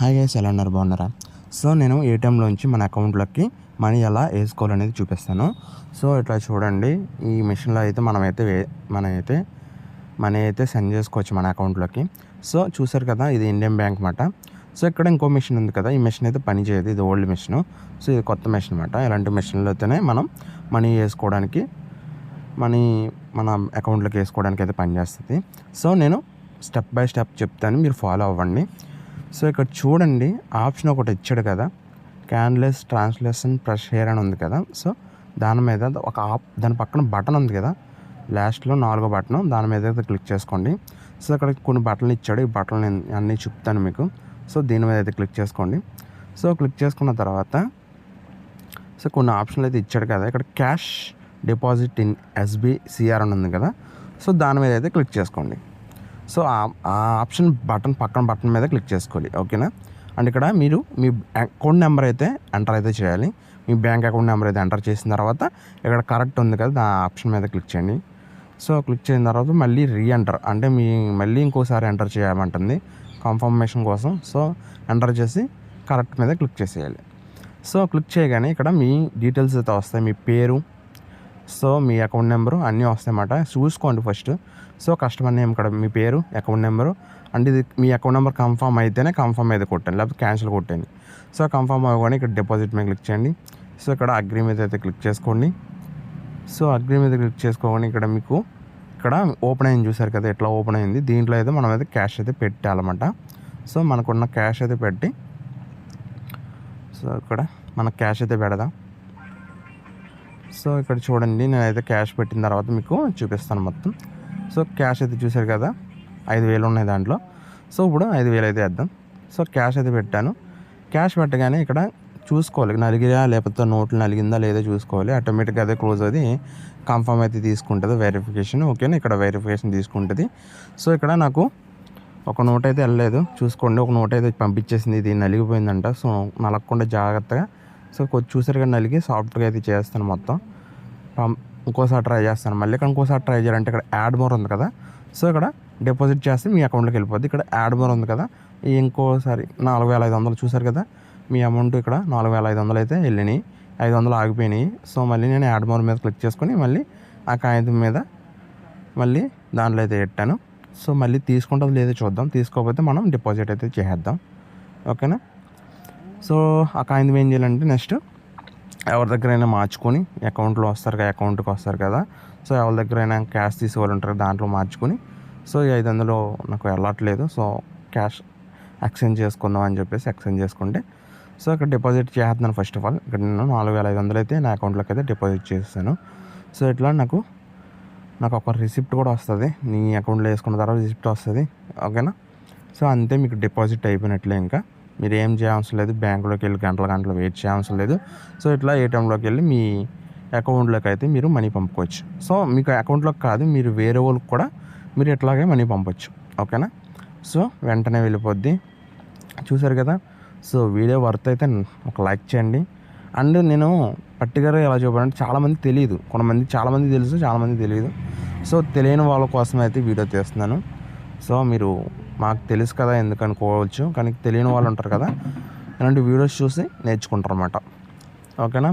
Hi guys ఎలా ఉన్నారు? బాగున్నారా? సో నేను ఏటీఎంలోంచి మన అకౌంట్లోకి మనీ ఎలా వేసుకోవాలనేది చూపిస్తాను. సో ఇట్లా చూడండి ఈ మిషన్లో అయితే మనమైతే వే మనమైతే మనీ అయితే సెండ్ చేసుకోవచ్చు మన అకౌంట్లోకి. సో చూసారు కదా ఇది ఇండియన్ బ్యాంక్ మాట సో ఇక్కడ ఇంకో మిషన్ ఉంది కదా ఈ మిషన్ అయితే పనిచేయదు ఇది ఓల్డ్ మిషన్. సో ఇది కొత్త మిషన్ అనమాట ఇలాంటి అయితేనే మనం మనీ వేసుకోవడానికి మనీ మన అకౌంట్లోకి వేసుకోవడానికి అయితే పనిచేస్తుంది. సో నేను స్టెప్ బై స్టెప్ చెప్తాను మీరు ఫాలో అవ్వండి. సో ఇక్కడ చూడండి ఆప్షన్ ఒకటి ఇచ్చాడు కదా. క్యాన్లెస్ ట్రాన్స్లేషన్ ప్రెష్ హెయిర్ అని ఉంది కదా. సో దాని మీద ఒక ఆప్ దాని పక్కన బటన్ ఉంది కదా. లాస్ట్లో నాలుగో బటన్ దాని మీద అయితే క్లిక్ చేసుకోండి. సో అక్కడ కొన్ని బటన్లు ఇచ్చాడు. ఈ బటన్లు అన్నీ చెప్తాను మీకు. సో దీని మీద అయితే క్లిక్ చేసుకోండి. సో క్లిక్ చేసుకున్న తర్వాత సో కొన్ని ఆప్షన్లు అయితే ఇచ్చాడు కదా. ఇక్కడ cash deposit in SB CR అని ఉంది కదా. సో దాని మీద అయితే క్లిక్ చేసుకోండి. సో ఆ- ఆ ఆప్షన్ బటన్ పక్కన బటన్ మీద క్లిక్ చేసుకోవాలి ఓకేనా అండ్ ఇక్కడ మీరు మీ అకౌంట్ నెంబర్ అయితే ఎంటర్ అయితే చేయాలి. మీ బ్యాంక్ అకౌంట్ నెంబర్ అయితే ఎంటర్ చేసిన తర్వాత ఇక్కడ కరెక్ట్ ఉంది కదా ఆ ఆప్షన్ మీద క్లిక్ చేయండి. సో క్లిక్ చేసిన తర్వాత మళ్ళీ రీ ఎంటర్ అంటే మీ మళ్ళీ ఇంకోసారి ఎంటర్ చేయమంటుంది కన్ఫర్మేషన్ కోసం. సో ఎంటర్ చేసి కరెక్ట్ మీద క్లిక్ చేసేయాలి. సో క్లిక్ చేయగానే ఇక్కడ మీ డీటెయిల్స్ అయితే వస్తాయి మీ పేరు సో మీ అకౌంట్ నెంబరు అన్నీ వస్తాయన్నమాట. చూసుకోండి ఫస్ట్ సో కస్టమర్ నేమ్ ఇక్కడ మీ పేరు అకౌంట్ నెంబరు అండ్ ఇది మీ అకౌంట్ నెంబర్ కన్ఫర్మ్ అయితేనే కన్ఫర్మ్ అయితే కొట్టండి లేకపోతే క్యాన్సిల్ కొట్టండి. సో కన్ఫర్మ్ అవ్వగానే ఇక్కడ డిపాజిట్ మీద క్లిక్ చేయండి. సో ఇక్కడ అగ్రి మీద అయితే క్లిక్ చేసుకోండి. సో అగ్రి మీద క్లిక్ చేసుకోగానే ఇక్కడ మీకు ఇక్కడ ఓపెన్ అయింది చూసారు కదా ఎట్లా ఓపెన్ అయింది? దీంట్లో అయితే మనం అయితే క్యాష్ అయితే పెట్టాలన్నమాట. సో మనకున్న క్యాష్ అయితే పెట్టి సో ఇక్కడ మన క్యాష్ అయితే పెడదాం. సో ఇక్కడ చూడండి నేనైతే క్యాష్ పెట్టిన తర్వాత మీకు చూపిస్తాను మొత్తం. సో క్యాష్ అయితే చూశారు కదా ఐదు వేలు ఉన్నాయి దాంట్లో. సో ఇప్పుడు ఐదు వేలు అయితే వేద్దాం. సో క్యాష్ అయితే పెట్టాను. క్యాష్ పెట్టగానే ఇక్కడ చూసుకోవాలి. నలిగిరా లేకపోతే నోట్లు నలిగిందా లేదో చూసుకోవాలి. ఆటోమేటిక్గా అదే క్లోజ్ అది కన్ఫర్మ్ అయితే తీసుకుంటుంది వెరిఫికేషన్ ఓకేనా ఇక్కడ వెరిఫికేషన్ తీసుకుంటుంది. సో ఇక్కడ నాకు ఒక నోట్ అయితే వెళ్ళలేదు. చూసుకోండి ఒక నోట్ అయితే పంపించేసింది ఇది నలిగిపోయిందంట. సో నలగకుండా జాగ్రత్తగా సో కొంచెం చూసారు కానీ నలిగి సాఫ్ట్గా అయితే చేస్తాను మొత్తం. ఇంకోసారి ట్రై చేస్తాను. మళ్ళీ ఇక్కడ ఇంకోసారి ట్రై చేయాలంటే ఇక్కడ యాడ్ మోర్ ఉంది కదా. సో ఇక్కడ డిపాజిట్ చేస్తే మీ అకౌంట్లోకి వెళ్ళిపోద్ది. ఇక్కడ యాడ్ మోర్ ఉంది కదా. ఇంకోసారి నాలుగు వేల ఐదు వందలు చూసారు కదా. మీ అమౌంట్ ఇక్కడ నాలుగు వేల ఐదు వందలు అయితే వెళ్ళినాయి. ఐదు వందలు ఆగిపోయినాయి. సో మళ్ళీ నేను యాడ్ మోర్ మీద క్లిక్ చేసుకొని మళ్ళీ ఆ కాగితం మీద మళ్ళీ దాంట్లో అయితే పెట్టాను. సో మళ్ళీ తీసుకుంటుంది లేదో చూద్దాం. తీసుకోకపోతే మనం డిపాజిట్ అయితే చేసేద్దాం. ఓకేనా? సో ఆ కాయింది ఏం చేయాలంటే నెక్స్ట్ ఎవరి దగ్గరైనా మార్చుకొని అకౌంట్లో వస్తారు కదా అకౌంట్కి వస్తారు కదా సో ఎవరి దగ్గరైనా క్యాష్ తీసేవాళ్ళు ఉంటారు దాంట్లో మార్చుకొని సో ఈ ఐదు వందలు నాకు వెళ్ళట్లేదు సో క్యాష్ ఎక్స్చేంజ్ చేసుకుందాం అని చెప్పేసి ఎక్స్చేంజ్ చేసుకుంటే సో ఇక్కడ డిపాజిట్ చేస్తున్నాను ఫస్ట్ ఆఫ్ ఆల్. ఇక్కడ నేను నాలుగు వేల ఐదు వందలు అయితే నా అకౌంట్లోకి అయితే డిపాజిట్ చేస్తాను. సో ఇట్లా నాకు నాకు ఒక రిసిప్ట్ కూడా వస్తుంది నీ అకౌంట్లో వేసుకున్న తర్వాత రిసిప్ట్ వస్తుంది ఓకేనా? సో అంతే మీకు డిపాజిట్ అయిపోయినట్లే ఇంకా. మీరు ఏం చేయవసరం లేదు. బ్యాంకులోకి వెళ్ళి గంటల గంటలు వెయిట్ చేయవసరం లేదు. సో ఇట్లా ఏటీఎంలోకి వెళ్ళి మీ అకౌంట్లోకి అయితే మీరు మనీ పంపుకోవచ్చు. సో మీకు అకౌంట్లోకి కాదు మీరు వేరే వాళ్ళకి కూడా మీరు ఇట్లాగే మనీ పంపొచ్చు. ఓకేనా? సో వెంటనే వెళ్ళిపోద్ది. చూసారు కదా? సో వీడియో వర్త్ అయితే ఒక లైక్ చేయండి. అండ్ నేను పర్టికులర్గా ఎలా చూపాలంటే చాలామంది తెలియదు కొంతమంది చాలామంది తెలుసు చాలామంది తెలియదు సో తెలియని వాళ్ళ కోసం అయితే వీడియో తీస్తున్నాను. సో మీరు మాకు తెలుసు కదా ఎందుకు అనుకోవచ్చు కానీ తెలియని వాళ్ళు ఉంటారు కదా. ఇలాంటి వీడియోస్ చూసి నేర్చుకుంటారు అన్నమాట ఓకేనా?